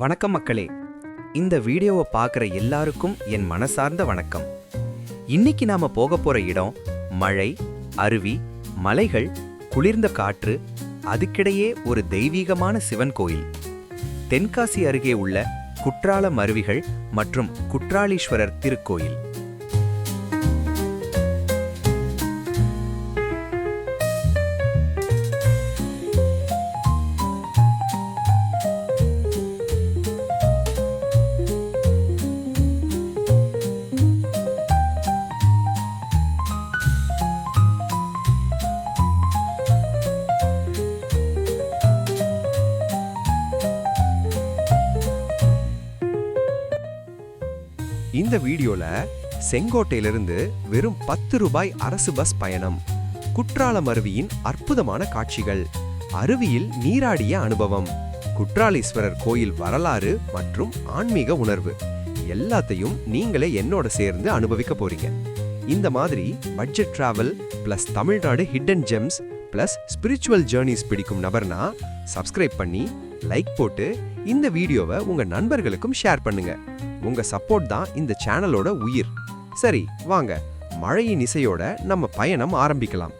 வணக்கம் மக்களே. இந்த வீடியோவை பார்க்குற எல்லாருக்கும் என் மனசார்ந்த வணக்கம். இன்னைக்கு நாம போக போற இடம் மழை அருவி மலைகள் குளிர்ந்த காற்று அதுக்கிடையே ஒரு தெய்வீகமான சிவன் கோயில். தென்காசி அருகே உள்ள குற்றாலம் அருவிகள் மற்றும் குற்றாலீஸ்வரர் திருக்கோயில். இந்த வீடியோல செங்கோட்டையிலிருந்து வெறும் பத்து ரூபாய் அரசு பஸ் பயணம் குற்றாலம் அருவியின் அற்புதமான காட்சிகள் அருவியில் நீராடிய அனுபவம் குற்றாலீஸ்வரர் கோயில் வரலாறு மற்றும் ஆன்மீக உணர்வு எல்லாத்தையும் நீங்களே என்னோட சேர்ந்து அனுபவிக்க போறீங்க. இந்த மாதிரி budget travel plus Tamil Nadu hidden gems plus spiritual journeys பிடிக்கும் நபர்னா சப்ஸ்கிரைப் பண்ணி லைக் போட்டு இந்த வீடியோவை உங்க நண்பர்களுக்கும் ஷேர் பண்ணுங்க. உங்க சப்போர்ட் தான் இந்த சேனலோட உயிர். சரி வாங்க. மழையின் இசையோட நம்ம பயணம் ஆரம்பிக்கலாம்.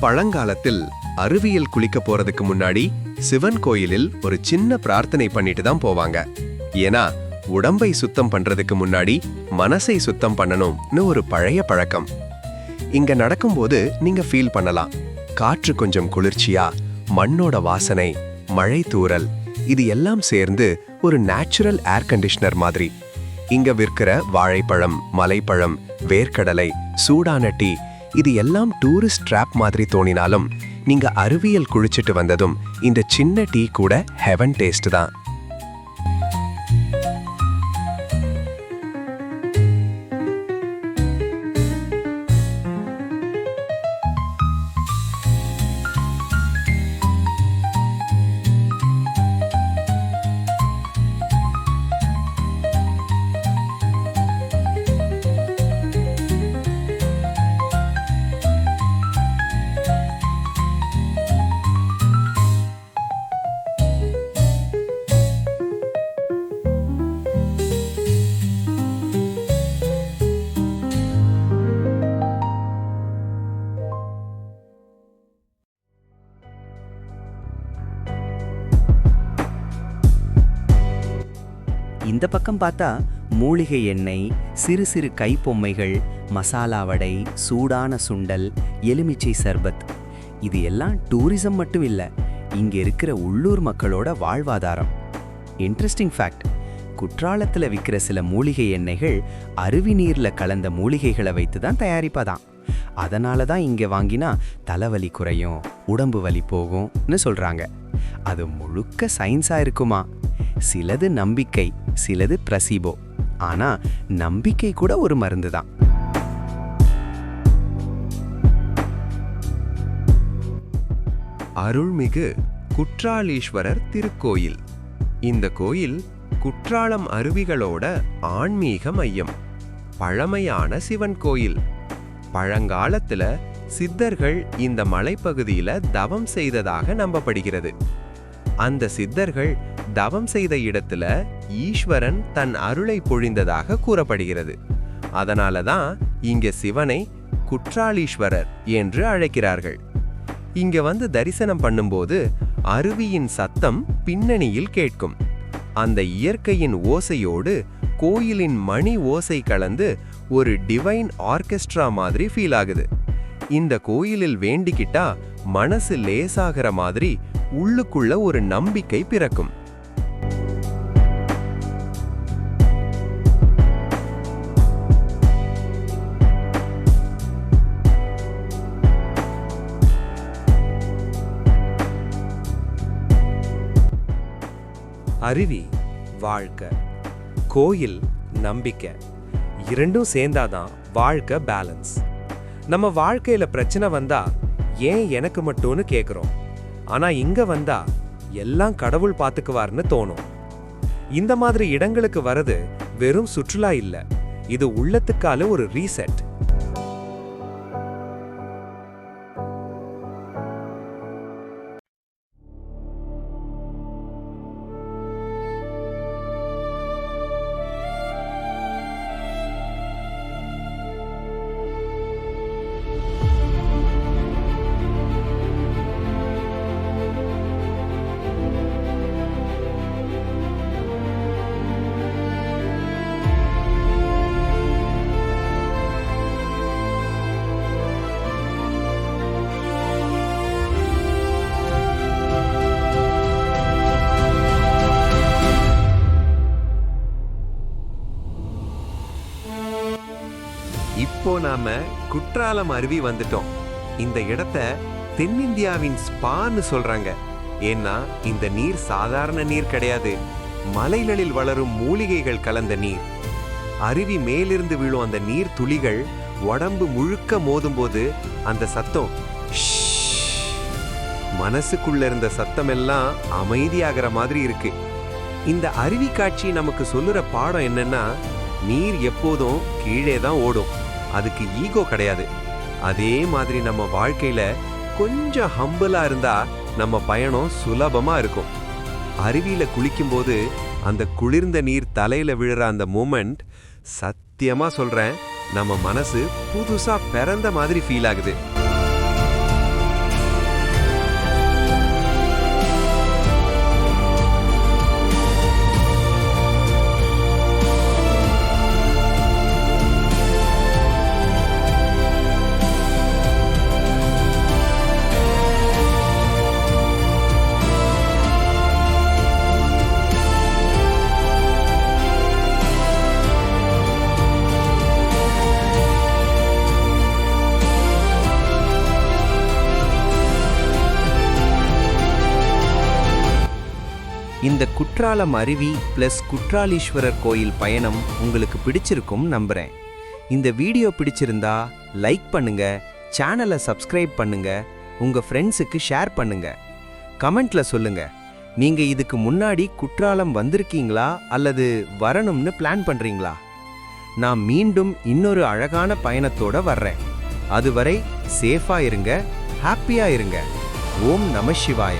பழங்காலத்தில் அருவியில் குளிக்க போறதுக்கு முன்னாடி சிவன் கோயிலில் ஒரு சின்ன பிரார்த்தனை பண்ணிட்டு தான் போவாங்க. ஏன்னா உடம்பை சுத்தம் பண்றதுக்கு முன்னாடி மனசை சுத்தம் பண்ணணும்னு ஒரு பழைய பழக்கம். இங்க நடக்கும்போது நீங்க ஃபீல் பண்ணலாம். காற்று கொஞ்சம் குளிர்ச்சியா மண்ணோட வாசனை மழை தூறல் இது எல்லாம் சேர்ந்து ஒரு நேச்சுரல் ஏர் கண்டிஷனர் மாதிரி. இங்க விற்கிற வாழைப்பழம் மலைப்பழம் வேர்க்கடலை சூடான டீ இது எல்லாம் டூரிஸ்ட் ட்ராப் மாதிரி தோணினாலும் நீங்க அறிவியல் குளிச்சுட்டு வந்ததும் இந்த சின்ன டீ கூட ஹெவன் டேஸ்ட் தான். இந்த பக்கம் பார்த்தா மூலிகை எண்ணெய் சிறு சிறு கைப்பொம்மைகள் மசாலா வடை சூடான சுண்டல் எலுமிச்சை சர்பத். இது எல்லாம் டூரிசம் மட்டும் இல்லை இங்கே இருக்கிற உள்ளூர் மக்களோட வாழ்வாதாரம். இன்ட்ரெஸ்டிங் ஃபேக்ட் குற்றாலத்தில் விற்கிற சில மூலிகை எண்ணெய்கள் அருவி நீர்ல கலந்த மூலிகைகளை வைத்து தான் தயாரிப்பாதான் அதனால தான் இங்கே வாங்கினா தலைவலி குறையும் உடம்பு வலி போகும்னு சொல்கிறாங்க அது முழுக்க சயின்ஸாக இருக்குமா? சிலது நம்பிக்கை சிலது பிரசிபோ. ஆனா நம்பிக்கை கூட ஒரு மருந்து தான். அருள்மிகு குற்றாலீஸ்வரர் திருக்கோயில். இந்த கோயில் குற்றாலம் அருவிகளோட ஆன்மீக மையம். பழமையான சிவன் கோயில். பழங்காலத்துல சித்தர்கள் இந்த மலைப்பகுதியில தவம் செய்ததாக நம்பப்படுகிறது. அந்த சித்தர்கள் தவம் செய்த இடத்துல ஈஸ்வரன் தன் அருளை பொழிந்ததாக கூறப்படுகிறது. அதனால தான் இங்க சிவனை குற்றாலீஸ்வரர் என்று அழைக்கிறார்கள். இங்க வந்து தரிசனம் பண்ணும்போது அருவியின் சத்தம் பின்னணியில் கேட்கும். அந்த இயற்கையின் ஓசையோடு கோயிலின் மணி ஓசை கலந்து ஒரு டிவைன் ஆர்கெஸ்ட்ரா மாதிரி ஃபீல் ஆகுது. இந்த கோயிலில் வேண்டிக்கிட்டா மனசு லேசாகிற மாதிரி உள்ளுக்குள்ள ஒரு நம்பிக்கை பிறக்கும். அருவி வாழ்க்கை கோயில் நம்பிக்கை. இரண்டும் சேர்ந்தாதான் வாழ்க்கை பேலன்ஸ் நம்ம வாழ்க்கையில பிரச்சனை வந்தா ஏன் எனக்கு மட்டும்னு கேட்குறோம் ஆனா இங்க வந்தா எல்லாம் கடவுள் பார்த்துக்குவார்னு தோணும். இந்த மாதிரி இடங்களுக்கு வரது வெறும் சுற்றுலா இல்லை. இது உள்ளத்துக்கால ஒரு ரீசெட் இப்போ நாம குற்றாலம் அருவி வந்துட்டோம். இந்த இடத்த தென்னிந்தியாவின் ஸ்பான்னு சொல்றாங்க. ஏன்னா இந்த நீர் சாதாரண நீர் கிடையாது. மலைகளில் வளரும் மூலிகைகள் கலந்த நீர். அருவி மேலிருந்து விழும் அந்த நீர் துளிகள் உடம்பு முழுக்க மோதும்போது அந்த சத்தம் மனசுக்குள்ள இருந்த சத்தம் எல்லாம் அமைதியாகிற மாதிரி இருக்கு. இந்த அருவி காட்சி நமக்கு சொல்லுற பாடம் என்னன்னா நீர் எப்போதும் கீழே தான் ஓடும். அதுக்கு ஈகோ கிடையாது. அதே மாதிரி நம்ம வாழ்க்கையில கொஞ்சம் ஹம்பிளா இருந்தா நம்ம பயணம் சுலபமா இருக்கும். அருவியில குளிக்கும்போது அந்த குளிர்ந்த நீர் தலையில விழுற அந்த மூமெண்ட் சத்தியமா சொல்றேன் நம்ம மனசு புதுசா பிறந்த மாதிரி ஃபீல் ஆகுது. இந்த குற்றாலம் அருவி ப்ளஸ் குற்றாலீஸ்வரர் கோயில் பயணம் உங்களுக்கு பிடிச்சிருக்கும் நம்புகிறேன் இந்த வீடியோ பிடிச்சிருந்தா லைக் பண்ணுங்க சேனலை சப்ஸ்கிரைப் பண்ணுங்க உங்கள் ஃப்ரெண்ட்ஸுக்கு ஷேர் பண்ணுங்க. கமெண்ட்ல சொல்லுங்க நீங்க இதுக்கு முன்னாடி குற்றாலம் வந்திருக்கீங்களா அல்லது வரணும்னு பிளான் பண்றீங்களா? நான் மீண்டும் இன்னொரு அழகான பயணத்தோட வர்றேன். அதுவரை சேஃபா இருங்க ஹாப்பியா இருங்க. ஓம் நம சிவாய.